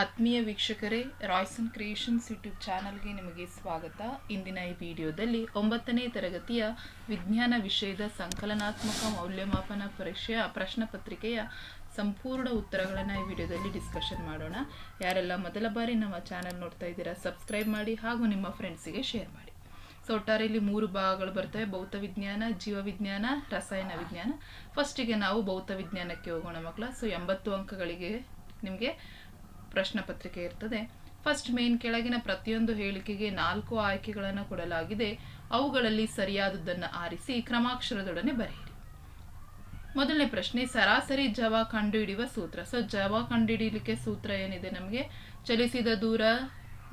ಆತ್ಮೀಯ ವೀಕ್ಷಕರೇ, Royson creations YouTube ಚಾನಲ್ಗೆ ನಿಮಗೆ ಸ್ವಾಗತ. ಇಂದಿನ ಈ ವಿಡಿಯೋದಲ್ಲಿ ಒಂಬತ್ತನೇ ತರಗತಿಯ ವಿಜ್ಞಾನ ವಿಷಯದ ಸಂಕಲನಾತ್ಮಕ ಮೌಲ್ಯಮಾಪನ ಪರೀಕ್ಷೆಯ ಪ್ರಶ್ನೆ ಪತ್ರಿಕೆಯ ಸಂಪೂರ್ಣ ಉತ್ತರಗಳನ್ನು ಈ ವಿಡಿಯೋದಲ್ಲಿ ಡಿಸ್ಕಷನ್ ಮಾಡೋಣ. ಯಾರೆಲ್ಲ ಮೊದಲ ಬಾರಿ ನಮ್ಮ ಚಾನಲ್ ನೋಡ್ತಾ ಇದ್ದೀರಾ ಸಬ್ಸ್ಕ್ರೈಬ್ ಮಾಡಿ ಹಾಗೂ ನಿಮ್ಮ ಫ್ರೆಂಡ್ಸಿಗೆ ಶೇರ್ ಮಾಡಿ. ಸೊ ಒಟ್ಟಾರೆ ಇಲ್ಲಿ ಮೂರು ಭಾಗಗಳು ಬರ್ತವೆ. ಭೌತ ವಿಜ್ಞಾನ, ಜೀವ ವಿಜ್ಞಾನ, ರಸಾಯನ ವಿಜ್ಞಾನ. ಫಸ್ಟಿಗೆ ನಾವು ಭೌತ ವಿಜ್ಞಾನಕ್ಕೆ ಹೋಗೋಣ ಮಕ್ಕಳ. ಸೊ ಎಂಬತ್ತು ಅಂಕಗಳಿಗೆ ನಿಮಗೆ ಪ್ರಶ್ನೆ ಪತ್ರಿಕೆ ಇರ್ತದೆ. ಫಸ್ಟ್ ಮೇನ್ ಕೆಳಗಿನ ಪ್ರತಿಯೊಂದು ಹೇಳಿಕೆಗೆ ನಾಲ್ಕು ಆಯ್ಕೆಗಳನ್ನು ಕೊಡಲಾಗಿದೆ. ಅವುಗಳಲ್ಲಿ ಸರಿಯಾದದ್ದನ್ನು ಆರಿಸಿ ಕ್ರಮಾಕ್ಷರದೊಡನೆ ಬರೆಯಿರಿ. ಮೊದಲನೇ ಪ್ರಶ್ನೆ, ಸರಾಸರಿ ಜವ ಕಂಡುಹಿಡಿಯುವ ಸೂತ್ರ. ಸೊ ಜವ ಕಂಡುಹಿಡಿಯಲಿಕ್ಕೆ ಸೂತ್ರ ಏನಿದೆ ನಮಗೆ? ಚಲಿಸಿದ ದೂರ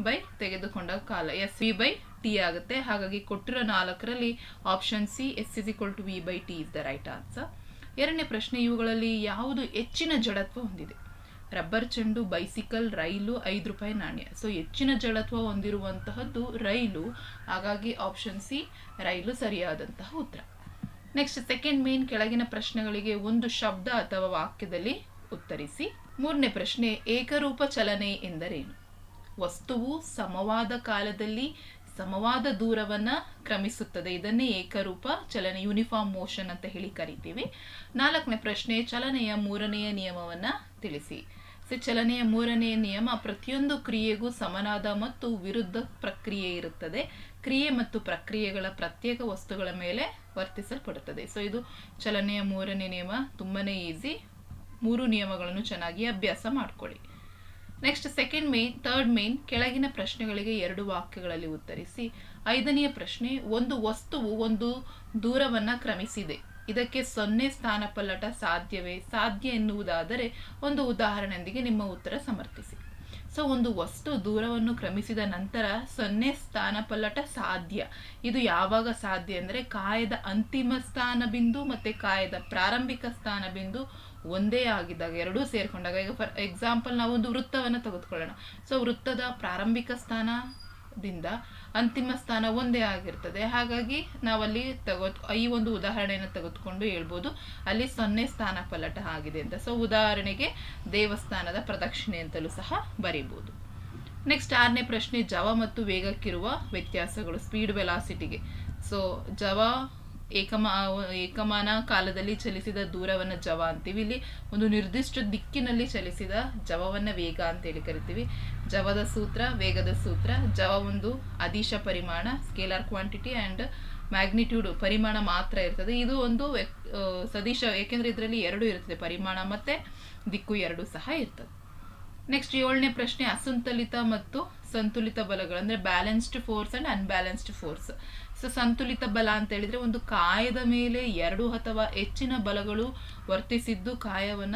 ಬೈ ತೆಗೆದುಕೊಂಡ ಕಾಲ. ಎಸ್ ವಿ ಬೈ ಟಿ ಆಗುತ್ತೆ. ಹಾಗಾಗಿ ಕೊಟ್ಟಿರೋ ನಾಲ್ಕರಲ್ಲಿ option C S is equal to V by T is the right answer ಎರಡನೇ ಪ್ರಶ್ನೆ, ಇವುಗಳಲ್ಲಿ ಯಾವುದು ಹೆಚ್ಚಿನ ಜಡತ್ವ ಹೊಂದಿದೆ? ರಬ್ಬರ್ ಚೆಂಡು, ಬೈಸಿಕಲ್, ರೈಲು, ಐದು ರೂಪಾಯಿ ನಾಣ್ಯ. ಸೊ ಹೆಚ್ಚಿನ ಜಡತ್ವ ಹೊಂದಿರುವಂತಹದ್ದು ರೈಲು. ಹಾಗಾಗಿ ಆಪ್ಷನ್ ಸಿ ರೈಲು ಸರಿಯಾದಂತಹ ಉತ್ತರ. ನೆಕ್ಸ್ಟ್ ಸೆಕೆಂಡ್ ಮೇನ್ ಕೆಳಗಿನ ಪ್ರಶ್ನೆಗಳಿಗೆ ಒಂದು ಶಬ್ದ ಅಥವಾ ವಾಕ್ಯದಲ್ಲಿ ಉತ್ತರಿಸಿ. ಮೂರನೇ ಪ್ರಶ್ನೆ, ಏಕರೂಪ ಚಲನೆ ಎಂದರೇನು? ವಸ್ತುವು ಸಮವಾದ ಕಾಲದಲ್ಲಿ ಸಮವಾದ ದೂರವನ್ನು ಕ್ರಮಿಸುತ್ತದೆ. ಇದನ್ನೇ ಏಕರೂಪ ಚಲನೆ, ಯೂನಿಫಾರ್ಮ್ ಮೋಷನ್ ಅಂತ ಹೇಳಿ ಕರಿತೀವಿ. ನಾಲ್ಕನೇ ಪ್ರಶ್ನೆ, ಚಲನೆಯ ಮೂರನೆಯ ನಿಯಮವನ್ನ ತಿಳಿಸಿ. ಚಲನೆಯ ಮೂರನೆಯ ನಿಯಮ ಪ್ರತಿಯೊಂದು ಕ್ರಿಯೆಗೂ ಸಮನಾದ ಮತ್ತು ವಿರುದ್ಧ ಪ್ರಕ್ರಿಯೆ ಇರುತ್ತದೆ. ಕ್ರಿಯೆ ಮತ್ತು ಪ್ರಕ್ರಿಯೆಗಳ ಪ್ರತ್ಯೇಕ ವಸ್ತುಗಳ ಮೇಲೆ ವರ್ತಿಸಲ್ಪಡುತ್ತದೆ. ಸೊ ಇದು ಚಲನೆಯ ಮೂರನೇ ನಿಯಮ. ತುಂಬಾನೇ ಈಸಿ ಮೂರು ನಿಯಮಗಳನ್ನು ಚೆನ್ನಾಗಿ ಅಭ್ಯಾಸ ಮಾಡ್ಕೊಳ್ಳಿ. Next second main third main ಕೆಳಗಿನ ಪ್ರಶ್ನೆಗಳಿಗೆ ಎರಡು ವಾಕ್ಯಗಳಲ್ಲಿ ಉತ್ತರಿಸಿ. ಐದನೆಯ ಪ್ರಶ್ನೆ, ಒಂದು ವಸ್ತುವು ಒಂದು ದೂರವನ್ನು ಕ್ರಮಿಸಿದೆ. ಇದಕ್ಕೆ ಸೊನ್ನೆ ಸ್ಥಾನಪಲ್ಲಟ ಸಾಧ್ಯವೇ? ಸಾಧ್ಯ ಎನ್ನುವುದಾದರೆ ಒಂದು ಉದಾಹರಣೆಯೊಂದಿಗೆ ನಿಮ್ಮ ಉತ್ತರ ಸಮರ್ಥಿಸಿ. ಸೊ, ಒಂದು ವಸ್ತು ದೂರವನ್ನು ಕ್ರಮಿಸಿದ ನಂತರ ಸೊನ್ನೆ ಸ್ಥಾನಪಲ್ಲಟ ಸಾಧ್ಯ. ಇದು ಯಾವಾಗ ಸಾಧ್ಯ ಅಂದರೆ ಕಾಯದ ಅಂತಿಮ ಸ್ಥಾನ ಬಿಂದು ಮತ್ತು ಕಾಯದ ಪ್ರಾರಂಭಿಕ ಸ್ಥಾನ ಬಿಂದು ಒಂದೇ ಆಗಿದ್ದಾಗ, ಎರಡೂ ಸೇರಿಕೊಂಡಾಗ ಈಗ ಫಾರ್ ಎಕ್ಸಾಂಪಲ್ ನಾವು ಒಂದು ವೃತ್ತವನ್ನು ತೆಗೆದುಕೊಳ್ಳೋಣ. ಸೊ, ವೃತ್ತದ ಪ್ರಾರಂಭಿಕ ಸ್ಥಾನದಿಂದ ಅಂತಿಮ ಸ್ಥಾನ ಒಂದೇ ಆಗಿರ್ತದೆ. ಹಾಗಾಗಿ ನಾವಲ್ಲಿ ತಗೋ ಈ ಒಂದು ಉದಾಹರಣೆಯನ್ನು ತೆಗೆದುಕೊಂಡು ಹೇಳ್ಬೋದು. ಅಲ್ಲಿ ಸೊನ್ನೆ ಸ್ಥಾನ ಪಲಟ ಆಗಿದೆ ಅಂತ. ಸೊ ಉದಾಹರಣೆಗೆ ದೇವಸ್ಥಾನದ ಪ್ರದಕ್ಷಿಣೆ ಅಂತಲೂ ಸಹ ಬರೀಬೋದು. ನೆಕ್ಸ್ಟ್ ಆರನೇ ಪ್ರಶ್ನೆ, ಜವ ಮತ್ತು ವೇಗಕ್ಕಿರುವ ವ್ಯತ್ಯಾಸಗಳು ಸ್ಪೀಡ್ ವೆಲಾಸಿಟಿಗೆ ಸೊ ಜವ ಏಕಮಾ, ಏಕಮಾನ ಕಾಲದಲ್ಲಿ ಚಲಿಸಿದ ದೂರವನ್ನು ಜವ ಅಂತೀವಿ. ಇಲ್ಲಿ ಒಂದು ನಿರ್ದಿಷ್ಟ ದಿಕ್ಕಿನಲ್ಲಿ ಚಲಿಸಿದ ಜವವನ್ನ ವೇಗ ಅಂತೇಳಿ ಕರಿತೀವಿ. ಜವದ ಸೂತ್ರ, ವೇಗದ ಸೂತ್ರ. ಜವ ಒಂದು ಅದಿಶ ಪರಿಮಾಣ, ಸ್ಕೇಲಾರ್ ಕ್ವಾಂಟಿಟಿ ಆ್ಯಂಡ್ ಮ್ಯಾಗ್ನಿಟ್ಯೂಡ್, ಪರಿಮಾಣ ಮಾತ್ರ ಇರ್ತದೆ. ಇದು ಒಂದು ಸದಿಶ, ಏಕೆಂದರೆ ಇದರಲ್ಲಿ ಎರಡು ಇರ್ತದೆ. ಪರಿಮಾಣ ಮತ್ತೆ ದಿಕ್ಕು ಎರಡು ಸಹ ಇರ್ತದೆ. ನೆಕ್ಸ್ಟ್ ಏಳನೇ ಪ್ರಶ್ನೆ, ಅಸಂತುಲಿತ ಮತ್ತು ಸಂತುಲಿತ ಬಲಗಳು, ಅಂದರೆ balanced force and unbalanced force ಸಂತುಲಿತ ಬಲ ಅಂತ ಹೇಳಿದ್ರೆ ಒಂದು ಕಾಯದ ಮೇಲೆ ಎರಡು ಅಥವಾ ಹೆಚ್ಚಿನ ಬಲಗಳು ವರ್ತಿಸಿದ್ದು ಕಾಯವನ್ನ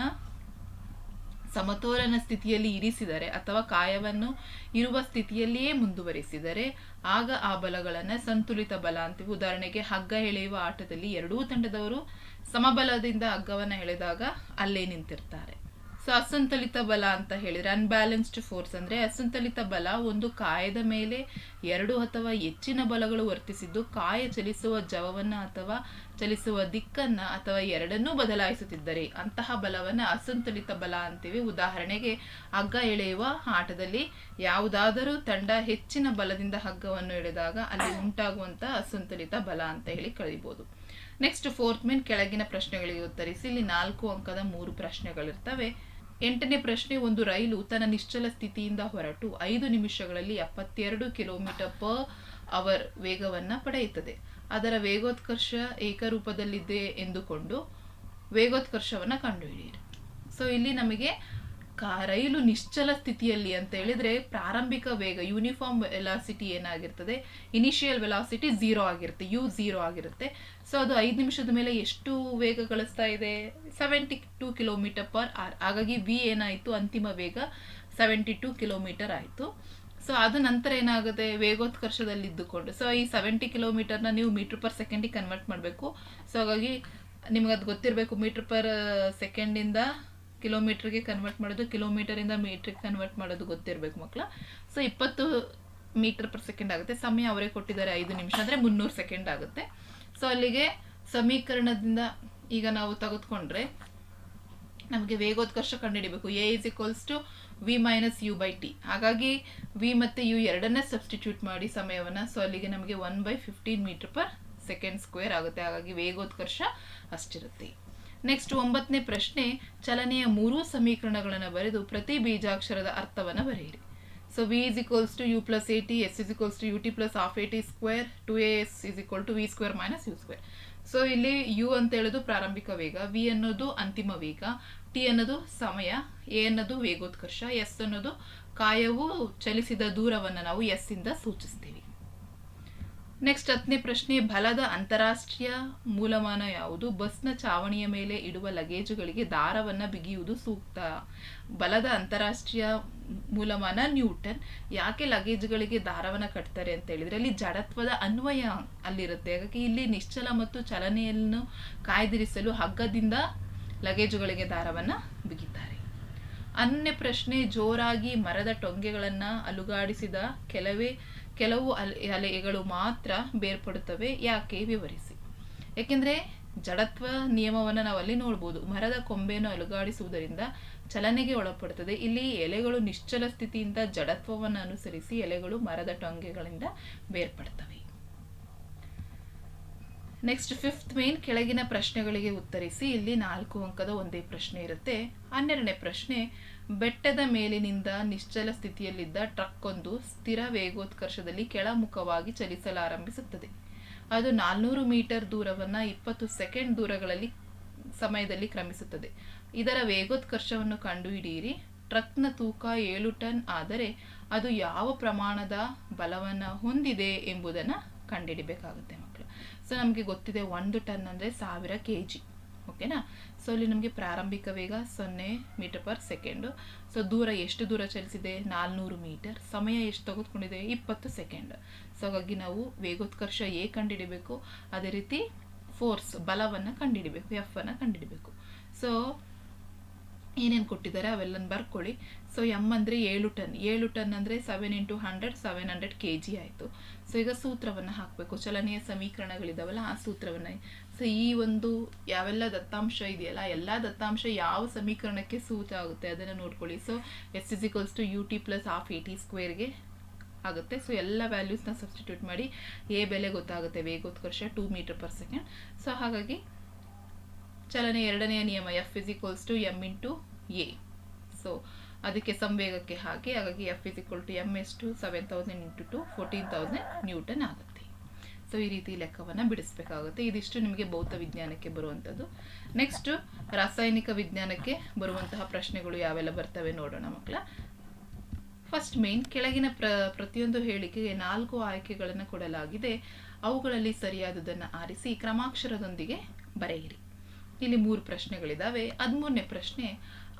ಸಮತೋಲನ ಸ್ಥಿತಿಯಲ್ಲಿ ಇರಿಸಿದರೆ ಅಥವಾ ಕಾಯವನ್ನು ಇರುವ ಸ್ಥಿತಿಯಲ್ಲಿಯೇ ಮುಂದುವರಿಸಿದರೆ ಆಗ ಆ ಬಲಗಳನ್ನು ಸಂತುಲಿತ ಬಲ ಅಂತೀವಿ. ಉದಾಹರಣೆಗೆ ಹಗ್ಗ ಎಳೆಯುವ ಆಟದಲ್ಲಿ ಎರಡೂ ತಂಡದವರು ಸಮಬಲದಿಂದ ಹಗ್ಗವನ್ನು ಎಳೆದಾಗ ಅಲ್ಲೇ ನಿಂತಿರ್ತಾರೆ. ಸೊ ಅಸಂತುಲಿತ ಬಲ ಅಂತ ಹೇಳಿದರೆ ಅನ್ಬ್ಯಾಲೆನ್ಸ್ಡ್ ಫೋರ್ಸ್ ಅಂದ್ರೆ ಅಸಂತುಲಿತ ಬಲ ಒಂದು ಕಾಯದ ಮೇಲೆ ಎರಡು ಅಥವಾ ಹೆಚ್ಚಿನ ಬಲಗಳು ವರ್ತಿಸಿದ್ದು, ಕಾಯ ಚಲಿಸುವ ಜವವನ್ನು ಅಥವಾ ಚಲಿಸುವ ದಿಕ್ಕನ್ನ ಅಥವಾ ಎರಡನ್ನೂ ಬದಲಾಯಿಸುತ್ತಿದ್ದರೆ, ಅಂತಹ ಬಲವನ್ನ ಅಸಂತುಲಿತ ಬಲ ಅಂತೀವಿ. ಉದಾಹರಣೆಗೆ, ಹಗ್ಗ ಎಳೆಯುವ ಆಟದಲ್ಲಿ ಯಾವುದಾದರೂ ತಂಡ ಹೆಚ್ಚಿನ ಬಲದಿಂದ ಹಗ್ಗವನ್ನು ಎಳೆದಾಗ ಅಲ್ಲಿ ಉಂಟಾಗುವಂಥ ಅಸಂತುಲಿತ ಬಲ ಅಂತ ಹೇಳಿ ಕಳಿಬಹುದು ನೆಕ್ಸ್ಟ್ ಫೋರ್ತ್ ಮೇನ್ ಕೆಳಗಿನ ಪ್ರಶ್ನೆಗಳಿಗೆ ಉತ್ತರಿಸಿ, ಇಲ್ಲಿ ನಾಲ್ಕು ಅಂಕದ ಮೂರು ಪ್ರಶ್ನೆಗಳಿರ್ತವೆ. ಎಂಟನೇ ಪ್ರಶ್ನೆ, ಒಂದು ರೈಲು ತನ್ನ ನಿಶ್ಚಲ ಸ್ಥಿತಿಯಿಂದ ಹೊರಟು ಐದು ನಿಮಿಷಗಳಲ್ಲಿ ಎಪ್ಪತ್ತೆರಡು ಕಿಲೋಮೀಟರ್ ಪರ್ ಅವರ್ ವೇಗವನ್ನ ಪಡೆಯುತ್ತದೆ. ಅದರ ವೇಗೋತ್ಕರ್ಷ ಏಕರೂಪದಲ್ಲಿದೆ ಎಂದುಕೊಂಡು ವೇಗೋತ್ಕರ್ಷವನ್ನ ಕಂಡುಹಿಡಿಯಿರಿ. ಸೊ ಇಲ್ಲಿ ನಮಗೆ ಕಾ, ರೈಲು ನಿಶ್ಚಲ ಸ್ಥಿತಿಯಲ್ಲಿ ಅಂತ ಹೇಳಿದ್ರೆ ಪ್ರಾರಂಭಿಕ ವೇಗ ಯೂನಿಫಾರ್ಮ್ ವೆಲಾಸಿಟಿ ಏನಾಗಿರ್ತದೆ? ಇನಿಷಿಯಲ್ ವೆಲಾಸಿಟಿ ಝೀರೋ ಆಗಿರುತ್ತೆ ಯು ಝೀರೋ ಆಗಿರುತ್ತೆ. ಸೊ ಅದು ಐದು ನಿಮಿಷದ ಮೇಲೆ ಎಷ್ಟು ವೇಗ ಗಳಿಸ್ತಾ ಇದೆ? Seventy two kilometre per hour ಹಾಗಾಗಿ ವಿ ಏನಾಯಿತು? ಅಂತಿಮ ವೇಗ ಸೆವೆಂಟಿ ಟೂ ಕಿಲೋಮೀಟರ್ ಆಯಿತು. ಸೊ ಅದು ನಂತರ ಏನಾಗುತ್ತೆ? ವೇಗೋತ್ಕರ್ಷದಲ್ಲಿ ಇದ್ದುಕೊಂಡು. ಸೊ ಈ ಸೆವೆಂಟಿ ಕಿಲೋಮೀಟರ್ನ ನೀವು ಮೀಟರ್ ಪರ್ ಸೆಕೆಂಡಿಗೆ ಕನ್ವರ್ಟ್ ಮಾಡಬೇಕು. ಸೊ ಹಾಗಾಗಿ ನಿಮ್ಗೆ ಅದು ಗೊತ್ತಿರಬೇಕು ಮೀಟರ್ ಪರ್ ಸೆಕೆಂಡಿಂದ ಕಿಲೋಮೀಟರ್ಗೆ ಕನ್ವರ್ಟ್ ಮಾಡೋದು ಕಿಲೋಮೀಟರಿಂದ ಮೀಟ್ರಿಗೆ ಕನ್ವರ್ಟ್ ಮಾಡೋದು ಗೊತ್ತಿರಬೇಕು ಮಕ್ಕಳ ಸೊ ಇಪ್ಪತ್ತು ಮೀಟರ್ ಪರ್ ಸೆಕೆಂಡ್ ಆಗುತ್ತೆ. ಸಮಯ ಅವರೇ ಕೊಟ್ಟಿದ್ದಾರೆ ಐದು ನಿಮಿಷ, ಅಂದರೆ ಮುನ್ನೂರು ಸೆಕೆಂಡ್ ಆಗುತ್ತೆ. ಸೊ ಅಲ್ಲಿಗೆ ಸಮೀಕರಣದಿಂದ ಈಗ ನಾವು ತೆಗೆದುಕೊಂಡ್ರೆ ನಮಗೆ ವೇಗೋತ್ಕರ್ಷ ಕಂಡುಹಿಡಿಬೇಕು. A is equals to V minus U by T ಹಾಗಾಗಿ ವಿ ಮತ್ತು ಯು ಎರಡನ್ನೇ ಸಬ್ಸ್ಟಿಟ್ಯೂಟ್ ಮಾಡಿ ಸಮಯವನ್ನು. ಸೊ ಅಲ್ಲಿಗೆ ನಮಗೆ one by fifteen metre per second square ಆಗುತ್ತೆ. ಹಾಗಾಗಿ ವೇಗೋತ್ಕರ್ಷ ಅಷ್ಟಿರುತ್ತೆ. ನೆಕ್ಸ್ಟ್ ಒಂಬತ್ತನೇ ಪ್ರಶ್ನೆ, ಚಲನೆಯ ಮೂರೂ ಸಮೀಕರಣಗಳನ್ನು ಬರೆದು ಪ್ರತಿ ಬೀಜಾಕ್ಷರದ ಅರ್ಥವನ್ನು ಬರೆಯಿರಿ. So V is equals to U plus A T S is equals to U T plus half A T square two A S is equal to V square minus U square so ಇಲ್ಲಿ U ಅಂತ ಹೇಳೋದು ಪ್ರಾರಂಭಿಕ ವೇಗ V ಅನ್ನೋದು ಅಂತಿಮ ವೇಗ T ಅನ್ನೋದು ಸಮಯ ಎ ಅನ್ನೋದು ವೇಗೋತ್ಕರ್ಷ ಎಸ್ ಅನ್ನೋದು ಕಾಯವು ಚಲಿಸಿದ ದೂರವನ್ನು ನಾವು ಎಸ್ ಇಂದ ಸೂಚಿಸ್ತೀವಿ. ನೆಕ್ಸ್ಟ್ ಹತ್ತನೇ ಪ್ರಶ್ನೆ, ಬಲದ ಅಂತಾರಾಷ್ಟ್ರೀಯ ಮೂಲಮಾನ ಯಾವುದು? ಬಸ್ನ ಚಾವಣಿಯ ಮೇಲೆ ಇಡುವ ಲಗೇಜುಗಳಿಗೆ ದಾರವನ್ನು ಬಿಗಿಯುವುದು ಸೂಕ್ತ. ಬಲದ ಅಂತಾರಾಷ್ಟ್ರೀಯ ಮೂಲಮಾನ ನ್ಯೂಟನ್. ಯಾಕೆ ಲಗೇಜ್ಗಳಿಗೆ ದಾರವನ್ನು ಕಟ್ತಾರೆ ಅಂತ ಹೇಳಿದ್ರೆ, ಅಲ್ಲಿ ಜಡತ್ವದ ಅನ್ವಯ ಅಲ್ಲಿರುತ್ತೆ. ಹಾಗಾಗಿ ಇಲ್ಲಿ ನಿಶ್ಚಲ ಮತ್ತು ಚಲನೆಯನ್ನು ಕಾಯ್ದಿರಿಸಲು ಹಗ್ಗದಿಂದ ಲಗೇಜುಗಳಿಗೆ ದಾರವನ್ನು ಬಿಗಿತಾರೆ. ಅನ್ಯ ಪ್ರಶ್ನೆ, ಜೋರಾಗಿ ಮರದ ಟೊಂಗೆಗಳನ್ನು ಅಲುಗಾಡಿಸಿದ ಕೆಲವೇ ಕೆಲವು ಅಲೆ ಅಲೆಗಳು ಮಾತ್ರ ಬೇರ್ಪಡುತ್ತವೆ, ಯಾಕೆ? ವಿವರಿಸಿ. ಏಕೆಂದರೆ ಜಡತ್ವ ನಿಯಮವನ್ನು ನಾವು ಅಲ್ಲಿ ನೋಡ್ಬೋದು. ಮರದ ಕೊಂಬೆಯನ್ನು ಅಲುಗಾಡಿಸುವುದರಿಂದ ಚಲನೆಗೆ ಒಳಪಡುತ್ತದೆ. ಇಲ್ಲಿ ಎಲೆಗಳು ನಿಶ್ಚಲ ಸ್ಥಿತಿಯಿಂದ ಜಡತ್ವವನ್ನು ಅನುಸರಿಸಿ ಎಲೆಗಳು ಮರದ ಟೊಂಗೆಗಳಿಂದ ಬೇರ್ಪಡ್ತವೆ ನೆಕ್ಸ್ಟ್ ಫಿಫ್ತ್ ಮೇನ್ ಕೆಳಗಿನ ಪ್ರಶ್ನೆಗಳಿಗೆ ಉತ್ತರಿಸಿ, ಇಲ್ಲಿ ನಾಲ್ಕು ಅಂಕದ ಒಂದೇ ಪ್ರಶ್ನೆ ಇರುತ್ತೆ. ಹನ್ನೆರಡನೇ ಪ್ರಶ್ನೆ, ಬೆಟ್ಟದ ಮೇಲಿನಿಂದ ನಿಶ್ಚಲ ಸ್ಥಿತಿಯಲ್ಲಿದ್ದ ಟ್ರಕ್ ಒಂದು ಸ್ಥಿರ ವೇಗೋತ್ಕರ್ಷದಲ್ಲಿ ಕೆಳಮುಖವಾಗಿ ಚಲಿಸಲಾರಂಭಿಸುತ್ತದೆ. ಅದು ನಾಲ್ನೂರು ಮೀಟರ್ ದೂರವನ್ನು ಇಪ್ಪತ್ತು ಸೆಕೆಂಡ್ ದೂರಗಳಲ್ಲಿ ಸಮಯದಲ್ಲಿ ಕ್ರಮಿಸುತ್ತದೆ. ಇದರ ವೇಗೋತ್ಕರ್ಷವನ್ನು ಕಂಡುಹಿಡಿಯಿರಿ. ಟ್ರಕ್ನ ತೂಕ ಏಳು ಟನ್ ಆದರೆ ಅದು ಯಾವ ಪ್ರಮಾಣದ ಬಲವನ್ನು ಹೊಂದಿದೆ ಎಂಬುದನ್ನು ಕಂಡುಹಿಡಿಬೇಕಾಗುತ್ತೆ. ಸೊ ನಮಗೆ ಗೊತ್ತಿದೆ ಒಂದು ಟನ್ ಅಂದರೆ ಸಾವಿರ ಕೆ ಜಿ ಓಕೆನಾ? ಸೊ ಅಲ್ಲಿ ನಮಗೆ ಪ್ರಾರಂಭಿಕ ವೇಗ ಸೊನ್ನೆ ಮೀಟರ್ ಪರ್ ಸೆಕೆಂಡು. ಸೊ ದೂರ ಎಷ್ಟು ದೂರ ಚಲಿಸಿದೆ? ನಾಲ್ನೂರು ಮೀಟರ್. ಸಮಯ ಎಷ್ಟು ತೆಗೆದುಕೊಂಡಿದೆ? ಇಪ್ಪತ್ತು ಸೆಕೆಂಡ್. ಸೊ ಹಾಗಾಗಿ ನಾವು ವೇಗೋತ್ಕರ್ಷ ಏ ಕಂಡುಹಿಡಿಬೇಕು ಅದೇ ರೀತಿ ಫೋರ್ಸ್ ಬಲವನ್ನು ಕಂಡುಹಿಡಿಬೇಕು ಎಫ್ ಅನ್ನು ಕಂಡುಹಿಡಿಬೇಕು ಸೊ ಏನೇನು ಕೊಟ್ಟಿದ್ದಾರೆ ಅವೆಲ್ಲನ ಬರ್ಕೊಳ್ಳಿ. ಸೊ ಎಂ ಅಂದರೆ ಏಳು ಟನ್. ಏಳು ಟನ್ ಅಂದರೆ seven into hundred seven hundred K G ಆಯಿತು. ಸೊ ಈಗ ಸೂತ್ರವನ್ನು ಹಾಕಬೇಕು. ಚಲನೆಯ ಸಮೀಕರಣಗಳಿದ್ದಾವಲ್ಲ ಆ ಸೂತ್ರವನ್ನು. ಸೊ ಈ ಒಂದು ಯಾವೆಲ್ಲ ದತ್ತಾಂಶ ಇದೆಯಲ್ಲ ಎಲ್ಲ ದತ್ತಾಂಶ ಯಾವ ಸಮೀಕರಣಕ್ಕೆ ಸೂತ್ರ ಆಗುತ್ತೆ ಅದನ್ನು ನೋಡ್ಕೊಳ್ಳಿ. So S is equals to U T plus half A T ಸ್ಕ್ವೇರ್ಗೆ ಆಗುತ್ತೆ. ಸೊ ಎಲ್ಲ ವ್ಯಾಲ್ಯೂಸ್ನ ಸಬ್ಸ್ಟಿಟ್ಯೂಟ್ ಮಾಡಿ ಎ ಬೆಲೆ ಗೊತ್ತಾಗುತ್ತೆ ವೇಗೋತ್ಕರ್ಷ two metre per second so ಹಾಗಾಗಿ ಚಲನೆ ಎರಡನೆಯ ನಿಯಮ F is to M into A so ಅದಕ್ಕೆ ಸಂವೇಗಕ್ಕೆ ಹಾಕಿ ಹಾಗಾಗಿ F is to M S to seven thousand into two fourteen thousand newton ಆಗುತ್ತೆ. ಸೊ ಈ ರೀತಿ ಲೆಕ್ಕವನ್ನು ಬಿಡಿಸಬೇಕಾಗುತ್ತೆ. ಇದಿಷ್ಟು ನಿಮಗೆ ಭೌತ ವಿಜ್ಞಾನಕ್ಕೆ ಬರುವಂಥದ್ದು ನೆಕ್ಸ್ಟ್ ರಾಸಾಯನಿಕ ವಿಜ್ಞಾನಕ್ಕೆ ಬರುವಂತಹ ಪ್ರಶ್ನೆಗಳು ಯಾವೆಲ್ಲ ಬರ್ತವೆ ನೋಡೋಣ ಮಕ್ಕಳ. ಫಸ್ಟ್ ಮೇನ್ ಕೆಳಗಿನ ಪ್ರ, ಪ್ರತಿಯೊಂದು ಹೇಳಿಕೆಗೆ ನಾಲ್ಕು ಆಯ್ಕೆಗಳನ್ನು ಕೊಡಲಾಗಿದೆ. ಅವುಗಳಲ್ಲಿ ಸರಿಯಾದುದನ್ನು ಆರಿಸಿ ಕ್ರಮಾಕ್ಷರದೊಂದಿಗೆ ಬರೆಯಿರಿ. ಇಲ್ಲಿ ಮೂರು ಪ್ರಶ್ನೆಗಳಿದ್ದಾವೆ ಹದಿಮೂರನೇ ಪ್ರಶ್ನೆ,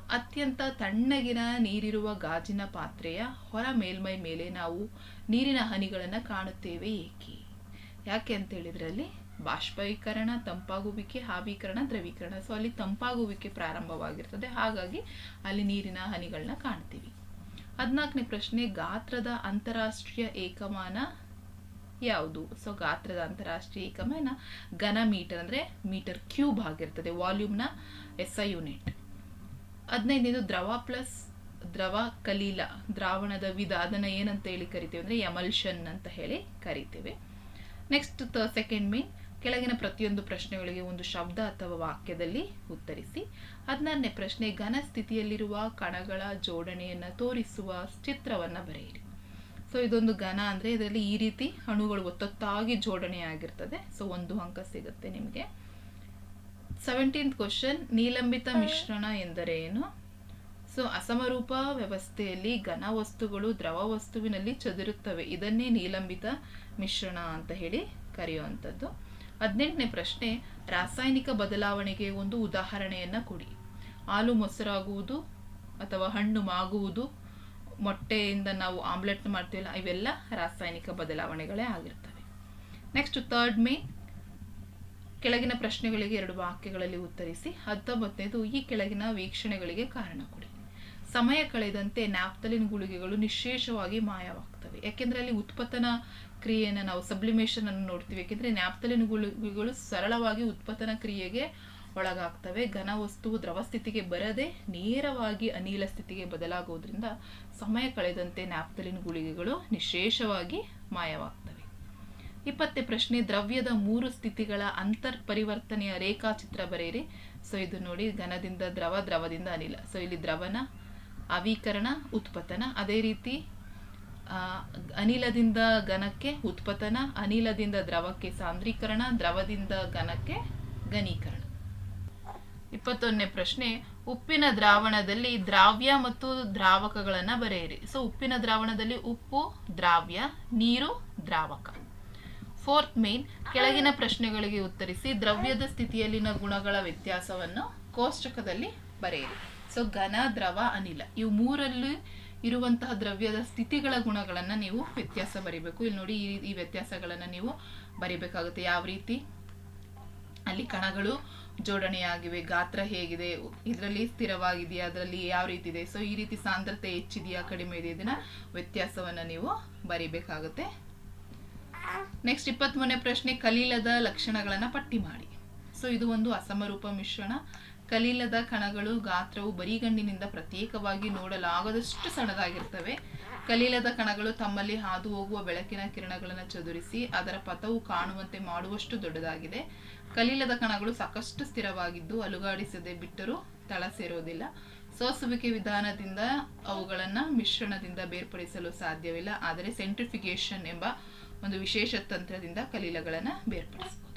ಅತ್ಯಂತ ತಣ್ಣಗಿನ ನೀರಿರುವ ಗಾಜಿನ ಪಾತ್ರೆಯ ಹೊರ ಮೇಲ್ಮೈ ಮೇಲೆ ನಾವು ನೀರಿನ ಹನಿಗಳನ್ನು ಕಾಣುತ್ತೇವೆ ಏಕೆ? ಯಾಕೆ ಅಂತ ಹೇಳಿದ್ರಲ್ಲಿ ಬಾಷ್ಪೀಕರಣ, ತಂಪಾಗುವಿಕೆ, ಹಾವೀಕರಣ, ದ್ರವೀಕರಣ. ಸೊ ಅಲ್ಲಿ ತಂಪಾಗುವಿಕೆ ಪ್ರಾರಂಭವಾಗಿರ್ತದೆ. ಹಾಗಾಗಿ ಅಲ್ಲಿ ನೀರಿನ ಹನಿಗಳನ್ನ ಕಾಣ್ತೀವಿ. ಹದಿನಾಲ್ಕನೇ ಪ್ರಶ್ನೆ, ಗಾತ್ರದ ಅಂತಾರಾಷ್ಟ್ರೀಯ ಏಕಮಾನ ಯಾವುದು? ಸೊ ಗಾತ್ರದ ಅಂತಾರಾಷ್ಟ್ರೀಯ ಏಕಮಾನ ಘನ ಮೀಟರ್ ಅಂದರೆ ಮೀಟರ್ ಕ್ಯೂಬ್ ಆಗಿರ್ತದೆ, ವಾಲ್ಯೂಮ್ನ ಎಸ್ ಐ ಯೂನಿಟ್. ಹದಿನೈದನೇದು ದ್ರವ ಪ್ಲಸ್ ದ್ರವ ಕಲೀಲ, ದ್ರಾವಣದ ವಿಧ, ಅದನ್ನು ಏನಂತ ಹೇಳಿ ಕರಿತೀವಿ ಅಂದರೆ ಎಮಲ್ಷನ್ ಅಂತ ಹೇಳಿ ಕರಿತೇವೆ. ನೆಕ್ಸ್ಟ್ ಸೆಕೆಂಡ್ ಮೀನ್ ಕೆಳಗಿನ ಪ್ರತಿಯೊಂದು ಪ್ರಶ್ನೆಗಳಿಗೆ ಒಂದು ಶಬ್ದ ಅಥವಾ ವಾಕ್ಯದಲ್ಲಿ ಉತ್ತರಿಸಿ. ಹದಿನಾರನೇ ಪ್ರಶ್ನೆ, ಘನ ಸ್ಥಿತಿಯಲ್ಲಿರುವ ಕಣಗಳ ಜೋಡಣೆಯನ್ನು ತೋರಿಸುವ ಚಿತ್ರವನ್ನು ಬರೆಯಿರಿ. ಸೊ ಇದೊಂದು ಘನ ಅಂದರೆ ಇದರಲ್ಲಿ ಈ ರೀತಿ ಅಣುಗಳು ಒತ್ತೊತ್ತಾಗಿ ಜೋಡಣೆ ಆಗಿರ್ತದೆ. ಸೊ ಒಂದು ಅಂಕ ಸಿಗುತ್ತೆ ನಿಮಗೆ. ಸೆವೆಂಟೀನ್ತ್ ಕ್ವಶನ್ ನೀಲಂಬಿತ ಮಿಶ್ರಣ ಎಂದರೇನು ಸೊ ಅಸಮರೂಪ ವ್ಯವಸ್ಥೆಯಲ್ಲಿ ಘನ ವಸ್ತುಗಳು ದ್ರವ ವಸ್ತುವಿನಲ್ಲಿ ಚದುರುತ್ತವೆ. ಇದನ್ನೇ ನೀಲಂಬಿತ ಮಿಶ್ರಣ ಅಂತ ಹೇಳಿ ಕರೆಯುವಂಥದ್ದು. ಹದಿನೆಂಟನೇ ಪ್ರಶ್ನೆ ರಾಸಾಯನಿಕ ಬದಲಾವಣೆಗೆ ಒಂದು ಉದಾಹರಣೆಯನ್ನು ಕೊಡಿ. ಹಾಲು ಮೊಸರಾಗುವುದು ಅಥವಾ ಹಣ್ಣು ಮಾಗುವುದು ಮೊಟ್ಟೆಯಿಂದ ನಾವು ಆಮ್ಲೆಟ್ ಮಾಡ್ತೀವಲ್ಲ, ಇವೆಲ್ಲ ರಾಸಾಯನಿಕ ಬದಲಾವಣೆಗಳೇ ಆಗಿರ್ತವೆ. ನೆಕ್ಸ್ಟ್ ಥರ್ಡ್ ಮೇ ಕೆಳಗಿನ ಪ್ರಶ್ನೆಗಳಿಗೆ ಎರಡು ವಾಕ್ಯಗಳಲ್ಲಿ ಉತ್ತರಿಸಿ, ಹತ್ತೊಂಬತ್ತನೇದು, ಈ ಕೆಳಗಿನ ವೀಕ್ಷಣೆಗಳಿಗೆ ಕಾರಣ ಕೊಡಿ. ಸಮಯ ಕಳೆದಂತೆ ನ್ಯಾಪ್ತಲಿನ್ ಗುಳಿಗೆಗಳು ನಿಶೇಷವಾಗಿ ಮಾಯವಾಗ್ತವೆ. ಯಾಕೆಂದ್ರೆ ಅಲ್ಲಿ ಉತ್ಪತನ ಕ್ರಿಯೆಯನ್ನು ನಾವು ಸಬ್ಲಿಮೇಷನ್ ಅನ್ನು ನೋಡ್ತೀವಿ. ಯಾಕೆಂದ್ರೆ ನ್ಯಾಪ್ತಲಿನ್ ಗುಳಿಗೆಗಳು ಸರಳವಾಗಿ ಉತ್ಪತನ ಕ್ರಿಯೆಗೆ ಒಳಗಾಗ್ತವೆ. ಘನ ವಸ್ತುವು ದ್ರವ ಸ್ಥಿತಿಗೆ ಬರದೆ ನೇರವಾಗಿ ಅನಿಲ ಸ್ಥಿತಿಗೆ ಬದಲಾಗೋದ್ರಿಂದ ಸಮಯ ಕಳೆದಂತೆ ನ್ಯಾಪ್ತಲಿನ್ ಗುಳಿಗೆಗಳು ನಿಶೇಷವಾಗಿ ಮಾಯವಾಗ್ತವೆ. ಇಪ್ಪತ್ತೇ ಪ್ರಶ್ನೆ, ದ್ರವ್ಯದ ಮೂರು ಸ್ಥಿತಿಗಳ ಅಂತರ್ ಪರಿವರ್ತನೆಯ ರೇಖಾಚಿತ್ರ ಬರೆಯಿರಿ. ಸೊ, ಇದು ನೋಡಿ, ಘನದಿಂದ ದ್ರವ, ದ್ರವದಿಂದ ಅನಿಲ. ಸೊ, ಇಲ್ಲಿ ದ್ರವನ ಅವೀಕರಣ, ಉತ್ಪತನ. ಅದೇ ರೀತಿ ಅನಿಲದಿಂದ ಘನಕ್ಕೆ ಉತ್ಪತನ, ಅನಿಲದಿಂದ ದ್ರವಕ್ಕೆ ಸಾಂದ್ರೀಕರಣ, ದ್ರವದಿಂದ ಘನಕ್ಕೆ ಘನೀಕರಣ. ಇಪ್ಪತ್ತೊಂದನೇ ಪ್ರಶ್ನೆ, ಉಪ್ಪಿನ ದ್ರಾವಣದಲ್ಲಿ ದ್ರಾವ್ಯ ಮತ್ತು ದ್ರಾವಕಗಳನ್ನು ಬರೆಯಿರಿ. ಸೊ ಉಪ್ಪಿನ ದ್ರಾವಣದಲ್ಲಿ ಉಪ್ಪು, ದ್ರಾವ್ಯ, ನೀರು, ದ್ರಾವಕ. ಫೋರ್ತ್ ಮೇನ್ ಕೆಳಗಿನ ಪ್ರಶ್ನೆಗಳಿಗೆ ಉತ್ತರಿಸಿ ದ್ರವ್ಯದ ಸ್ಥಿತಿಯಲ್ಲಿನ ಗುಣಗಳ ವ್ಯತ್ಯಾಸವನ್ನು ಕೋಷ್ಟಕದಲ್ಲಿ ಬರೆಯಿರಿ. ಸೊ ಘನ, ದ್ರವ, ಅನಿಲ, ಇವು ಮೂರಲ್ಲಿ ಇರುವಂತಹ ದ್ರವ್ಯದ ಸ್ಥಿತಿಗಳ ಗುಣಗಳನ್ನು ನೀವು ವ್ಯತ್ಯಾಸ ಬರಿಬೇಕು. ಇಲ್ಲಿ ನೋಡಿ ಈ ವ್ಯತ್ಯಾಸಗಳನ್ನು ನೀವು ಬರಿಬೇಕಾಗುತ್ತೆ. ಯಾವ ರೀತಿ? ಅಲ್ಲಿ ಕಣಗಳು ಜೋಡಣೆಯಾಗಿವೆ, ಗಾತ್ರ ಹೇಗಿದೆ, ಇದರಲ್ಲಿ ಸ್ಥಿರವಾಗಿದೆಯಾ, ಅದರಲ್ಲಿ ಯಾವ ರೀತಿ ಇದೆ? ಸೊ ಈ ರೀತಿ ಸಾಂದ್ರತೆ ಹೆಚ್ಚಿದೆಯಾ, ಕಡಿಮೆ ಇದೆ ಇದನ್ನ ವ್ಯತ್ಯಾಸವನ್ನ ನೀವು ಬರಿಬೇಕಾಗುತ್ತೆ. ನೆಕ್ಸ್ಟ್ ಇಪ್ಪತ್ಮೂರನೇ ಪ್ರಶ್ನೆ, ಕಲೀಲದ ಲಕ್ಷಣಗಳನ್ನ ಪಟ್ಟಿ ಮಾಡಿ. ಸೊ ಇದು ಒಂದು ಅಸಮರೂಪ ಮಿಶ್ರಣ. ಕಲೀಲದ ಕಣಗಳು, ಗಾತ್ರವು ಬರಿಗಣ್ಣಿನಿಂದ ಪ್ರತ್ಯೇಕವಾಗಿ ನೋಡಲಾಗದಷ್ಟು ಸಣ್ಣದಾಗಿರ್ತವೆ ಕಲೀಲದ ಕಣಗಳು ತಮ್ಮಲ್ಲಿ ಹಾದು ಹೋಗುವ ಬೆಳಕಿನ ಕಿರಣಗಳನ್ನು ಚದುರಿಸಿ ಅದರ ಪಥವು ಕಾಣುವಂತೆ ಮಾಡುವಷ್ಟು ದೊಡ್ಡದಾಗಿದೆ. ಕಲೀಲದ ಕಣಗಳು ಸಾಕಷ್ಟು ಸ್ಥಿರವಾಗಿದ್ದು ಅಲುಗಾಡಿಸದೆ ಬಿಟ್ಟರೂ ತಳ ಸೇರೋದಿಲ್ಲ ಸೋಸುವಿಕೆ ವಿಧಾನದಿಂದ ಅವುಗಳನ್ನು ಮಿಶ್ರಣದಿಂದ ಬೇರ್ಪಡಿಸಲು ಸಾಧ್ಯವಿಲ್ಲ, ಆದರೆ ಸೆಂಟ್ರಿಫಿಕೇಶನ್ ಎಂಬ ಒಂದು ವಿಶೇಷ ತಂತ್ರದಿಂದ ಕಲೀಲಗಳನ್ನು ಬೇರ್ಪಡಿಸಬಹುದು.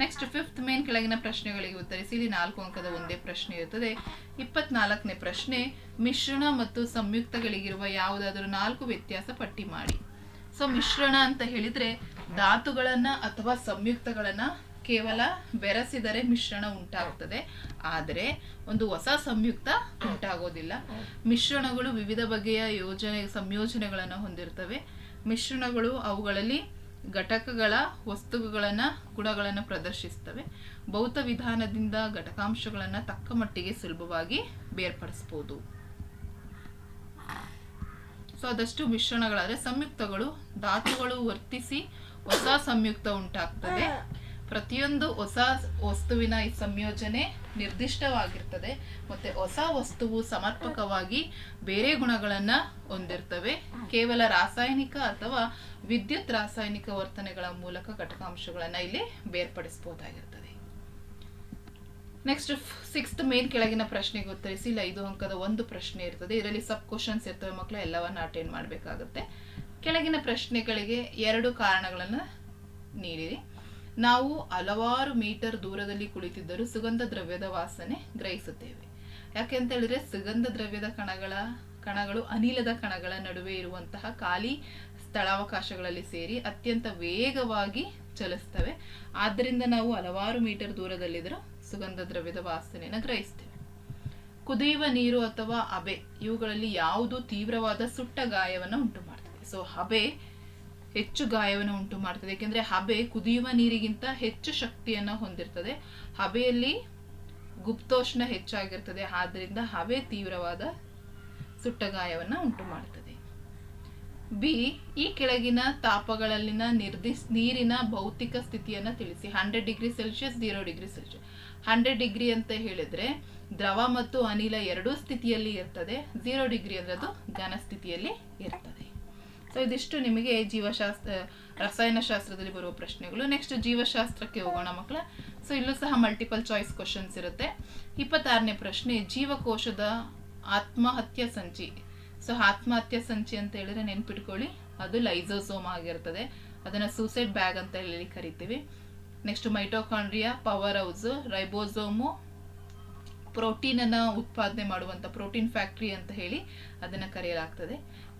ನೆಕ್ಸ್ಟ್ ಫಿಫ್ತ್ ಮೇನ್ ಕೆಳಗಿನ ಪ್ರಶ್ನೆಗಳಿಗೆ ಉತ್ತರಿಸಿ ಇಲ್ಲಿ ನಾಲ್ಕು ಅಂಕದ ಒಂದೇ ಪ್ರಶ್ನೆ ಇರುತ್ತದೆ ಇಪ್ಪತ್ನಾಲ್ಕನೇ ಪ್ರಶ್ನೆ, ಮಿಶ್ರಣ ಮತ್ತು ಸಂಯುಕ್ತಗಳಿಗಿರುವ ಯಾವುದಾದರೂ ನಾಲ್ಕು ವ್ಯತ್ಯಾಸ ಪಟ್ಟಿ ಮಾಡಿ. ಸೊ ಮಿಶ್ರಣ ಅಂತ ಹೇಳಿದ್ರೆ ಧಾತುಗಳನ್ನು ಅಥವಾ ಸಂಯುಕ್ತಗಳನ್ನು ಕೇವಲ ಬೆರೆಸಿದರೆ ಮಿಶ್ರಣ ಉಂಟಾಗುತ್ತದೆ ಆದರೆ ಒಂದು ಹೊಸ ಸಂಯುಕ್ತ ಉಂಟಾಗೋದಿಲ್ಲ. ಮಿಶ್ರಣಗಳು ವಿವಿಧ ಬಗೆಯ ಯೋಜನೆ, ಸಂಯೋಜನೆಗಳನ್ನು ಹೊಂದಿರ್ತವೆ. ಮಿಶ್ರಣಗಳು ಅವುಗಳಲ್ಲಿ ಘಟಕಗಳ ವಸ್ತುಗಳನ್ನ, ಗುಣಗಳನ್ನು ಪ್ರದರ್ಶಿಸ್ತವೆ ಭೌತ ವಿಧಾನದಿಂದ ಘಟಕಾಂಶಗಳನ್ನ ತಕ್ಕ ಮಟ್ಟಿಗೆ ಸುಲಭವಾಗಿ ಬೇರ್ಪಡಿಸಬಹುದು ಸೊ ಅದಷ್ಟು ಮಿಶ್ರಣಗಳಾದ್ರೆ ಸಂಯುಕ್ತಗಳು, ಧಾತುಗಳು ವರ್ತಿಸಿ ಹೊಸ ಸಂಯುಕ್ತ ಉಂಟಾಗ್ತದೆ. ಪ್ರತಿಯೊಂದು ಹೊಸ ವಸ್ತುವಿನ ಸಂಯೋಜನೆ ನಿರ್ದಿಷ್ಟವಾಗಿರ್ತದೆ. ಮತ್ತೆ ಹೊಸ ವಸ್ತುವು ಸಮರ್ಪಕವಾಗಿ ಬೇರೆ ಗುಣಗಳನ್ನ ಹೊಂದಿರ್ತವೆ. ಕೇವಲ ರಾಸಾಯನಿಕ ಅಥವಾ ವಿದ್ಯುತ್ ರಾಸಾಯನಿಕ ವರ್ತನೆಗಳ ಮೂಲಕ ಘಟಕಾಂಶಗಳನ್ನ ಇಲ್ಲಿ ಬೇರ್ಪಡಿಸಬಹುದಾಗಿರ್ತದೆ. ನೆಕ್ಸ್ಟ್ ಸಿಕ್ಸ್ತ್ ಮೇನ್ ಕೆಳಗಿನ ಪ್ರಶ್ನೆಗೆ ಉತ್ತರಿಸಿ ಇಲ್ಲಿ ಐದು ಅಂಕದ ಒಂದು ಪ್ರಶ್ನೆ ಇರ್ತದೆ. ಇದರಲ್ಲಿ ಸಬ್ ಕ್ವಶನ್ಸ್ ಇರ್ತವೆ ಮಕ್ಕಳು ಎಲ್ಲವನ್ನ ಅಟೆಂಡ್ ಮಾಡಬೇಕಾಗುತ್ತೆ. ಕೆಳಗಿನ ಪ್ರಶ್ನೆಗಳಿಗೆ ಎರಡು ಕಾರಣಗಳನ್ನು ನೀಡಿರಿ. ನಾವು ಹಲವಾರು ಮೀಟರ್ ದೂರದಲ್ಲಿ ಕುಳಿತಿದ್ದರೂ ಸುಗಂಧ ದ್ರವ್ಯದ ವಾಸನೆ ಗ್ರಹಿಸುತ್ತೇವೆ. ಯಾಕೆ ಅಂತ ಹೇಳಿದ್ರೆ ಸುಗಂಧ ದ್ರವ್ಯದ ಕಣಗಳ, ಕಣಗಳು ಅನಿಲದ ಕಣಗಳ ನಡುವೆ ಇರುವಂತಹ ಖಾಲಿ ಸ್ಥಳಾವಕಾಶಗಳಲ್ಲಿ ಸೇರಿ ಅತ್ಯಂತ ವೇಗವಾಗಿ ಚಲಿಸ್ತವೆ ಆದ್ದರಿಂದ ನಾವು ಹಲವಾರು ಮೀಟರ್ ದೂರದಲ್ಲಿದ್ದರೂ ಸುಗಂಧ ದ್ರವ್ಯದ ವಾಸನೆಯನ್ನು ಗ್ರಹಿಸ್ತೇವೆ ಕುದಿಯುವ ನೀರು ಅಥವಾ ಅಬೆ ಇವುಗಳಲ್ಲಿ ಯಾವುದು ತೀವ್ರವಾದ ಸುಟ್ಟ ಗಾಯವನ್ನು ಉಂಟು ಮಾಡ್ತದೆ ಸೊ ಹಬೆ ಹೆಚ್ಚು ಗಾಯವನ್ನು ಉಂಟು ಮಾಡ್ತದೆ. ಏಕೆಂದರೆ ಹಬೆ ಕುದಿಯುವ ನೀರಿಗಿಂತ ಹೆಚ್ಚು ಶಕ್ತಿಯನ್ನು ಹೊಂದಿರ್ತದೆ. ಹಬೆಯಲ್ಲಿ ಗುಪ್ತೋಷ್ಣ ಹೆಚ್ಚಾಗಿರ್ತದೆ. ಆದ್ದರಿಂದ ಹಬೆ ತೀವ್ರವಾದ ಸುಟ್ಟ ಗಾಯವನ್ನು ಉಂಟು ಮಾಡ್ತದೆ. ಬಿ, ಈ ಕೆಳಗಿನ ತಾಪಗಳಲ್ಲಿನ ನಿರ್ದಿಷ್ಟ ನೀರಿನ ಭೌತಿಕ ಸ್ಥಿತಿಯನ್ನ ತಿಳಿಸಿ. Hundred degree Celsius zero degree Celsius hundred degree ಅಂತ ಹೇಳಿದ್ರೆ ದ್ರವ ಮತ್ತು ಅನಿಲ ಎರಡೂ ಸ್ಥಿತಿಯಲ್ಲಿ ಇರ್ತದೆ. ಜೀರೋ ಡಿಗ್ರಿ ಅಂದ್ರೆ ಅದು ಘನ ಸ್ಥಿತಿಯಲ್ಲಿ ಇರ್ತದೆ. ಸೊ ಇದಿಷ್ಟು ನಿಮಗೆ ಜೀವಶಾಸ್ತ್ರ, ರಸಾಯನಶಾಸ್ತ್ರದಲ್ಲಿ ಬರುವ ಪ್ರಶ್ನೆಗಳು. ನೆಕ್ಸ್ಟ್ ಜೀವಶಾಸ್ತ್ರಕ್ಕೆ ಹೋಗೋಣ ಮಕ್ಕಳ. ಸೊ ಇಲ್ಲೂ ಸಹ ಮಲ್ಟಿಪಲ್ ಚಾಯ್ಸ್ ಕ್ವಶನ್ಸ್ ಇರುತ್ತೆ. ಇಪ್ಪತ್ತಾರನೇ ಪ್ರಶ್ನೆ, ಜೀವಕೋಶದ ಆತ್ಮಹತ್ಯಾ ಸಂಚಿ. ಸೊ ಆತ್ಮಹತ್ಯಾ ಸಂಚಿ ಅಂತ ಹೇಳಿದ್ರೆ ನೆನ್ಪಿಟ್ಕೊಳ್ಳಿ. ಅದು ಲೈಸೋಸೋಮ್ ಆಗಿರ್ತದೆ. ಅದನ್ನ ಸೂಸೈಡ್ ಬ್ಯಾಗ್ ಅಂತ ಹೇಳಿ ಕರಿತೀವಿ. Next mitochondria power house ribosome protein ಅನ್ನ ಉತ್ಪಾದನೆ ಮಾಡುವಂತ ಪ್ರೋಟೀನ್ ಫ್ಯಾಕ್ಟರಿ ಅಂತ ಹೇಳಿ ಅದನ್ನ ಕರೆಯಲಾಗ್ತದೆ.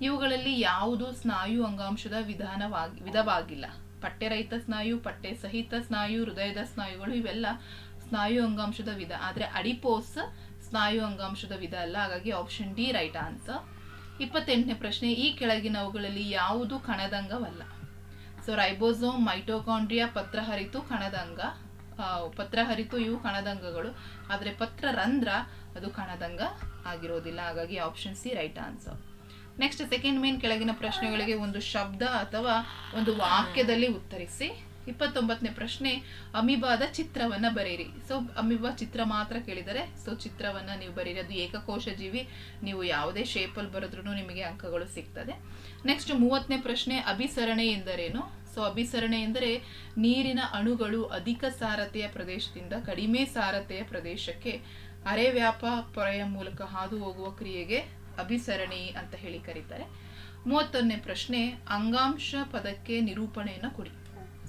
ಇವುಗಳಲ್ಲಿ ಯಾವುದು ಸ್ನಾಯು ಅಂಗಾಂಶದ ವಿಧಾನವಾಗಿ ವಿಧವಾಗಿಲ್ಲ. ಪಠ್ಯರಹಿತ ಸ್ನಾಯು ಪಠ್ಯ ಸಹಿತ ಸ್ನಾಯು, ಹೃದಯದ ಸ್ನಾಯುಗಳು ಇವೆಲ್ಲ ಸ್ನಾಯು ಅಂಗಾಂಶದ ವಿಧ. ಆದರೆ ಅಡಿಪೋಸ್ ಸ್ನಾಯು ಅಂಗಾಂಶದ ವಿಧ ಅಲ್ಲ. ಹಾಗಾಗಿ ಆಪ್ಷನ್ ಡಿ ರೈಟ್ ಆನ್ಸರ್ ಇಪ್ಪತ್ತೆಂಟನೇ ಪ್ರಶ್ನೆ, ಈ ಕೆಳಗಿನವುಗಳಲ್ಲಿ ಯಾವುದು ಕಣದಂಗವಲ್ಲ? ಸೊ ರೈಬೋಸೋಮ್ ಮೈಟೋಕಾಂಡ್ರಿಯಾ ಪತ್ರಹರಿತು ಕಣದಂಗ. ಪತ್ರಹರಿತು ಇವು ಕಣದಂಗಗಳು. ಆದರೆ ಪತ್ರರಂಧ್ರ ಅದು ಕಣದಂಗ ಆಗಿರೋದಿಲ್ಲ. ಹಾಗಾಗಿ option C right answer next second main ಕೆಳಗಿನ ಪ್ರಶ್ನೆಗಳಿಗೆ ಒಂದು ಶಬ್ದ ಅಥವಾ ಒಂದು ವಾಕ್ಯದಲ್ಲಿ ಉತ್ತರಿಸಿ. ಇಪ್ಪತ್ತೊಂಬತ್ತನೇ ಪ್ರಶ್ನೆ, ಅಮಿಬಾದ ಚಿತ್ರವನ್ನ ಬರೀರಿ. ಸೊ ಅಮಿಬಾ ಚಿತ್ರ ಮಾತ್ರ ಕೇಳಿದರೆ ಸೊ ಚಿತ್ರವನ್ನ ನೀವು ಬರೀರಿ ಅದು ಏಕಕೋಶ ಜೀವಿ ನೀವು ಯಾವುದೇ ಶೇಪಲ್ಲಿ ಬರೆದ್ರೂ ನಿಮಗೆ ಅಂಕಗಳು ಸಿಗ್ತದೆ. ನೆಕ್ಸ್ಟ್ ಮೂವತ್ತನೇ ಪ್ರಶ್ನೆ, ಅಭಿಸರಣೆ ಎಂದರೇನು? ಸೊ ಅಭಿಸರಣೆ ಎಂದರೆ ನೀರಿನ ಅಣುಗಳು ಅಧಿಕ ಸಾರತೆಯ ಪ್ರದೇಶದಿಂದ ಕಡಿಮೆ ಸಾರತೆಯ ಪ್ರದೇಶಕ್ಕೆ ಅರೆವ್ಯಾಪ ಪೊರೆಯ ಮೂಲಕ ಹಾದು ಹೋಗುವ ಕ್ರಿಯೆಗೆ ಅಭಿಸರಣಿ ಅಂತ ಹೇಳಿ ಕರೀತಾರೆ. ಮೂವತ್ತೊಂದನೇ ಪ್ರಶ್ನೆ, ಅಂಗಾಂಶ ಪದಕ್ಕೆ ನಿರೂಪಣೆಯನ್ನು ಕೊಡಿ.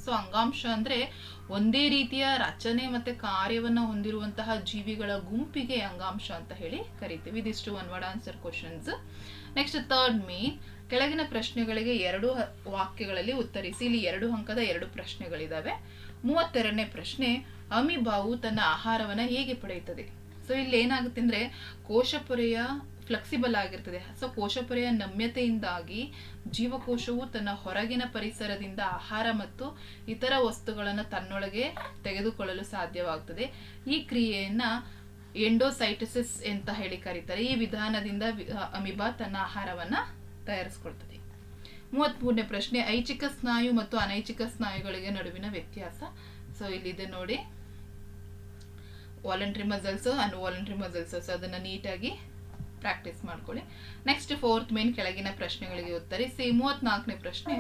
ಸೊ ಅಂಗಾಂಶ ಅಂದ್ರೆ ಒಂದೇ ರೀತಿಯ ರಚನೆ ಮತ್ತೆ ಕಾರ್ಯವನ್ನ ಹೊಂದಿರುವಂತಹ ಜೀವಿಗಳ ಗುಂಪಿಗೆ ಅಂಗಾಂಶ ಅಂತ ಹೇಳಿ ಕರಿತೀವಿ. ಇದಿಷ್ಟು one word answer questions next third main ಕೆಳಗಿನ ಪ್ರಶ್ನೆಗಳಿಗೆ ಎರಡು ವಾಕ್ಯಗಳಲ್ಲಿ ಉತ್ತರಿಸಿ. ಇಲ್ಲಿ ಎರಡು ಅಂಕದ ಎರಡು ಪ್ರಶ್ನೆಗಳಿದಾವೆ. ಮೂವತ್ತೆರಡನೇ ಪ್ರಶ್ನೆ ಅಮಿಬಾವು ತನ್ನ ಆಹಾರವನ್ನ ಹೇಗೆ ಪಡೆಯುತ್ತದೆ? ಸೊ ಇಲ್ಲಿ ಏನಾಗುತ್ತೆ ಅಂದರೆ ಕೋಶಪೊರೆಯ ಫ್ಲೆಕ್ಸಿಬಲ್ ಆಗಿರ್ತದೆ. ಸೊ ಕೋಶಪೊರೆಯ ನಮ್ಯತೆಯಿಂದಾಗಿ ಜೀವಕೋಶವು ತನ್ನ ಹೊರಗಿನ ಪರಿಸರದಿಂದ ಆಹಾರ ಮತ್ತು ಇತರ ವಸ್ತುಗಳನ್ನು ತನ್ನೊಳಗೆ ತೆಗೆದುಕೊಳ್ಳಲು ಸಾಧ್ಯವಾಗ್ತದೆ. ಈ ಕ್ರಿಯೆಯನ್ನ ಎಂಡೋಸೈಟಿಸಿಸ್ ಅಂತ ಹೇಳಿ ಕರೀತಾರೆ. ಈ ವಿಧಾನದಿಂದ ಅಮಿಬಾ ತನ್ನ ಆಹಾರವನ್ನ ತಯಾರಿಸ್ಕೊಳ್ತದೆ. ಮೂವತ್ಮೂರನೇ ಪ್ರಶ್ನೆ, ಐಚ್ಛಿಕ ಸ್ನಾಯು ಮತ್ತು ಅನೈಚ್ಛಿಕ ಸ್ನಾಯುಗಳಿಗೆ ನಡುವಿನ ವ್ಯತ್ಯಾಸ? ಸೊ ಇಲ್ಲಿದೆ ನೋಡಿ. Voluntary muscles involuntary muscles ಅದನ್ನ ನೀಟಾಗಿ ಪ್ರಾಕ್ಟೀಸ್ ಮಾಡ್ಕೊಳ್ಳಿ. ನೆಕ್ಸ್ಟ್ ಫೋರ್ತ್ ಮೇನ್ ಕೆಳಗಿನ ಪ್ರಶ್ನೆಗಳಿಗೆ ಉತ್ತರಿಸಿ, ಮೂವತ್ನಾಲ್ಕನೇ ಪ್ರಶ್ನೆ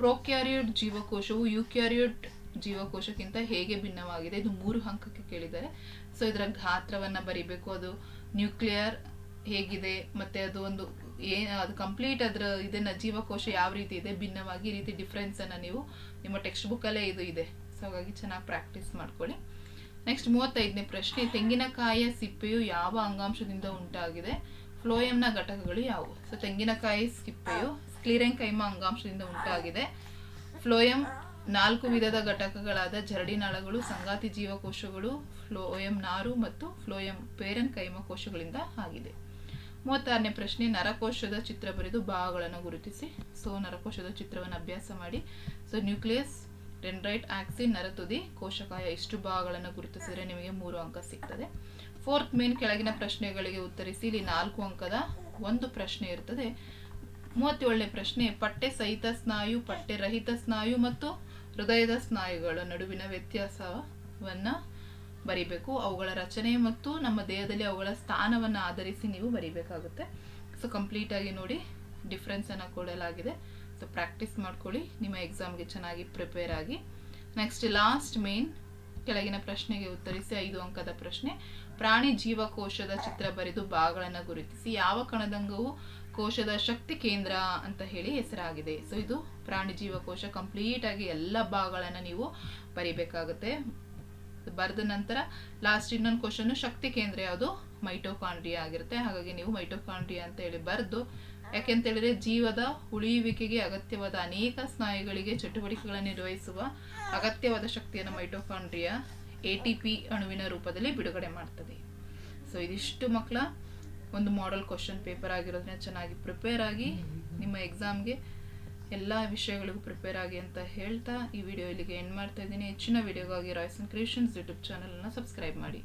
ಪ್ರೋಕ್ಯಾರಿಯೋಡ್ ಜೀವಕೋಶವು ಯುಕ್ಯಾರಿಯೋಡ್ ಜೀವಕೋಶಕ್ಕಿಂತ ಹೇಗೆ ಭಿನ್ನವಾಗಿದೆ? ಇದು ಮೂರು ಅಂಕಕ್ಕೆ ಕೇಳಿದ್ದಾರೆ. ಸೊ ಇದರ ಗಾತ್ರವನ್ನು ಬರಿಬೇಕು. ಅದು ನ್ಯೂಕ್ಲಿಯರ್ ಹೇಗಿದೆ, ಮತ್ತೆ ಅದು ಒಂದು ಏನು ಅದು ಕಂಪ್ಲೀಟ್ ಅದರ ಇದನ್ನ ಜೀವಕೋಶ ಯಾವ ರೀತಿ ಇದೆ, ಭಿನ್ನವಾಗಿ ಈ ರೀತಿ ಡಿಫ್ರೆನ್ಸನ್ನು ನೀವು ನಿಮ್ಮ ಟೆಕ್ಸ್ಟ್ ಬುಕ್ಕಲ್ಲೇ ಇದು ಇದೆ. ಸೊ ಹಾಗಾಗಿ ಚೆನ್ನಾಗಿ ಪ್ರಾಕ್ಟೀಸ್ ಮಾಡ್ಕೊಳ್ಳಿ. ನೆಕ್ಸ್ಟ್ ಮೂವತ್ತೈದನೇ ಪ್ರಶ್ನೆ, ತೆಂಗಿನಕಾಯಿಯ ಸಿಪ್ಪೆಯು ಯಾವ ಅಂಗಾಂಶದಿಂದ ಉಂಟಾಗಿದೆ? ಫ್ಲೋಯಂನ ಘಟಕಗಳು ಯಾವುವು? ಸೊ ತೆಂಗಿನಕಾಯಿ ಸಿಪ್ಪೆಯು ಕೈಮ ಅಂಗಾಂಶದಿಂದ ಉಂಟಾಗಿದೆ. ಫ್ಲೋಯಂ ನಾಲ್ಕು ವಿಧದ ಘಟಕಗಳಾದ ಜರಡಿನಾಳಗಳು ಸಂಗಾತಿ ಜೀವಕೋಶಗಳು, ಫ್ಲೋಯಂ ನಾರು ಮತ್ತು ಫ್ಲೋಯಂ ಪೇರನ್ ಕೈಮ ಕೋಶಗಳಿಂದ ಆಗಿದೆ. ಮೂವತ್ತಾರನೇ ಪ್ರಶ್ನೆ, ನರಕೋಶದ ಚಿತ್ರ ಬರೆದು ಭಾಗಗಳನ್ನು ಗುರುತಿಸಿ. ಸೊ ನರಕೋಶದ ಚಿತ್ರವನ್ನು ಅಭ್ಯಾಸ ಮಾಡಿ. ಸೊ ನ್ಯೂಕ್ಲಿಯಸ್ ಡೆಂಡ್ರೈಟ್ ಆಕ್ಸಿನ್ ನರತುದಿ ಕೋಶಕಾಯ ಇಷ್ಟು ಭಾಗಗಳನ್ನು ಗುರುತಿಸಿದರೆ ನಿಮಗೆ ಮೂರು ಅಂಕ ಸಿಗ್ತದೆ. ಫೋರ್ತ್ ಮೇನ್ ಕೆಳಗಿನ ಪ್ರಶ್ನೆಗಳಿಗೆ ಉತ್ತರಿಸಿ, ಇಲ್ಲಿ ನಾಲ್ಕು ಅಂಕದ ಒಂದು ಪ್ರಶ್ನೆ ಇರ್ತದೆ. ಮೂವತ್ತೇಳನೇ ಪ್ರಶ್ನೆ, ಪಟ್ಟೆ ಸಹಿತ ಸ್ನಾಯು, ಪಟ್ಟೆ ರಹಿತ ಸ್ನಾಯು ಮತ್ತು ಹೃದಯದ ಸ್ನಾಯುಗಳ ನಡುವಿನ ವ್ಯತ್ಯಾಸವನ್ನ ಬರಿಬೇಕು. ಅವುಗಳ ರಚನೆ ಮತ್ತು ನಮ್ಮ ದೇಹದಲ್ಲಿ ಅವುಗಳ ಸ್ಥಾನವನ್ನು ಆಧರಿಸಿ ನೀವು ಬರಿಬೇಕಾಗುತ್ತೆ. ಸೊ ಕಂಪ್ಲೀಟ್ ಆಗಿ ನೋಡಿ ಡಿಫ್ರೆನ್ಸ್ ಅನ್ನ ಕೊಡಲಾಗಿದೆ. ಸೊ ಪ್ರಾಕ್ಟೀಸ್ ಮಾಡ್ಕೊಳ್ಳಿ. ನಿಮ್ಮ ಎಕ್ಸಾಮ್ಗೆ ಚೆನ್ನಾಗಿ ಪ್ರಿಪೇರ್ ಆಗಿ. ನೆಕ್ಸ್ಟ್ ಲಾಸ್ಟ್ ಮೇನ್ ಕೆಳಗಿನ ಪ್ರಶ್ನೆಗೆ ಉತ್ತರಿಸಿ, ಐದು ಅಂಕದ ಪ್ರಶ್ನೆ. ಪ್ರಾಣಿ ಜೀವಕೋಶದ ಚಿತ್ರ ಬರೆದು ಭಾಗಗಳನ್ನು ಗುರುತಿಸಿ. ಯಾವ ಕಣದಂಗವು ಕೋಶದ ಶಕ್ತಿ ಕೇಂದ್ರ ಅಂತ ಹೇಳಿ ಹೆಸರಾಗಿದೆ. ಸೊ ಇದು ಪ್ರಾಣಿ ಜೀವಕೋಶ ಕಂಪ್ಲೀಟ್ ಆಗಿ ಎಲ್ಲ ಭಾಗಗಳನ್ನು ನೀವು ಬರಿಬೇಕಾಗುತ್ತೆ. ಬರೆದ ನಂತರ ಲಾಸ್ಟ್ ಇನ್ನೊಂದು ಕ್ವಶನ್ ಶಕ್ತಿ ಕೇಂದ್ರ ಯಾವುದು? ಮೈಟೋಕಾಂಡ್ರಿಯಾ ಆಗಿರುತ್ತೆ. ಹಾಗಾಗಿ ನೀವು ಮೈಟೋಕಾಂಡ್ರಿಯಾ ಅಂತ ಹೇಳಿ ಬರೆದು ಯಾಕೆಂತ ಹೇಳಿದ್ರೆ ಜೀವದ ಉಳಿಯುವಿಕೆಗೆ ಅಗತ್ಯವಾದ ಅನೇಕ ಸ್ನಾಯುಗಳಿಗೆ ಚಟುವಟಿಕೆಗಳನ್ನು ನಿರ್ವಹಿಸುವ ಅಗತ್ಯವಾದ ಶಕ್ತಿಯನ್ನು ಮೈಟೋಕಾಂಡ್ರಿಯಾ ಎ ಟಿ ಪಿ ಅಣುವಿನ ರೂಪದಲ್ಲಿ ಬಿಡುಗಡೆ ಮಾಡ್ತದೆ. ಸೊ ಇದಿಷ್ಟು ಮಕ್ಕಳ ಒಂದು ಮಾಡೆಲ್ ಕ್ವಶನ್ ಪೇಪರ್ ಆಗಿರೋದನ್ನ ಚೆನ್ನಾಗಿ ಪ್ರಿಪೇರ್ ಆಗಿ ನಿಮ್ಮ ಎಕ್ಸಾಮ್ಗೆ ಎಲ್ಲ ವಿಷಯಗಳಿಗೂ ಪ್ರಿಪೇರ್ ಆಗಿ ಅಂತ ಹೇಳ್ತಾ ಈ ವಿಡಿಯೋ ಇಲ್ಲಿಗೆ ಎಂಡ್ ಮಾಡ್ತಾ ಇದ್ದೀನಿ. ಹೆಚ್ಚಿನ ವಿಡಿಯೋಗಾಗಿ ರಾಯ್ಸನ್ ಕ್ರಿಯೇಷನ್ಸ್ ಯೂಟ್ಯೂಬ್ ಚಾನಲನ್ನು ಸಬ್ಸ್ಕ್ರೈಬ್ ಮಾಡಿ.